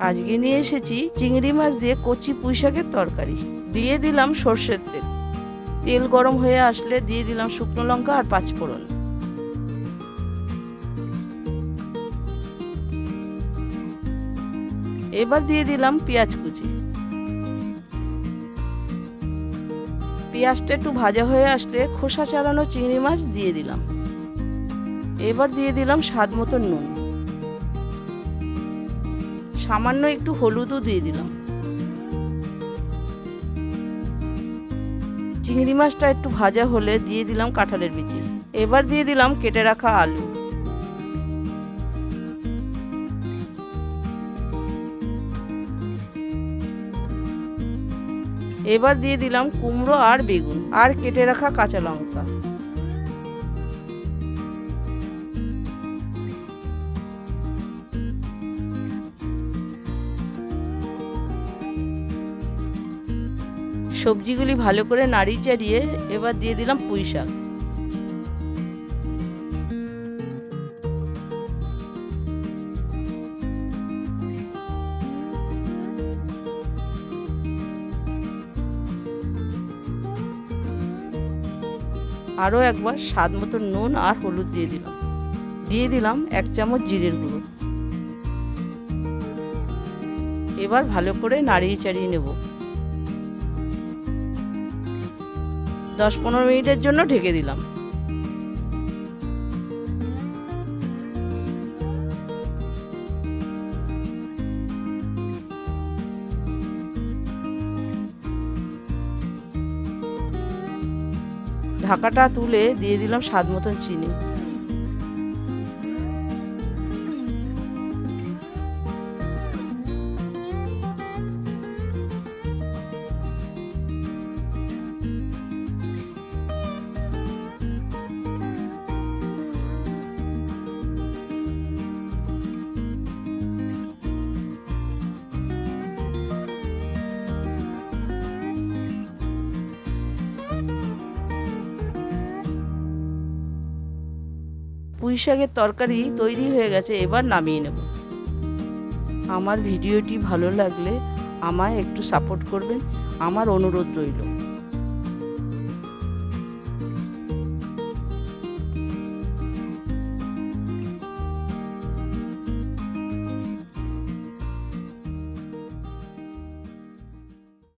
আজকে নিয়ে এসেছি চিংড়ি মাছ দিয়ে কচি পুঁই শাকের তরকারি। দিয়ে দিলাম সর্ষের তেল। তেল গরম হয়ে আসলে দিয়ে দিলাম শুকনো লঙ্কা আর পাঁচফোড়ন। এবার দিয়ে দিলাম পেঁয়াজ কুচি। পেঁয়াজটা একটু ভাজা হয়ে আসলে খোসা চালানো চিংড়ি মাছ দিয়ে দিলাম। এবার দিয়ে দিলাম স্বাদ মতো নুন। সামান্য একটু হলুদও দিয়ে দিলাম। চিংড়ি মাছটা একটু ভাজা হলে দিয়ে দিলাম কাঁঠালের বিচি। এবার দিয়ে দিলাম কেটে রাখা আলু। এবার দিয়ে দিলাম কুমড়ো আর বেগুন। আর কেটে রাখা কাঁচা লঙ্কা। সবজিগুলি ভালো করে নাড়িয়ে চাড়িয়ে এবার দিয়ে দিলাম পুঁই শাক। আরও একবার স্বাদ মতো নুন আর হলুদ দিয়ে দিলাম। দিয়ে দিলাম এক চামচ জিরের গুঁড়ো। এবার ভালো করে নাড়িয়ে চাড়িয়ে নেব। দশ পনেরো মিনিটের জন্য ঢেকে দিলাম। ঢাকাটা তুলে দিয়ে দিলাম স্বাদ মতন চিনি। পুঁই শাকের তরকারি তৈরি হয়ে গেছে, এবার নামিয়ে নেব। আমার ভিডিওটি ভালো লাগলে আমায় একটু সাপোর্ট করবেন। আমার অনুরোধ রইল।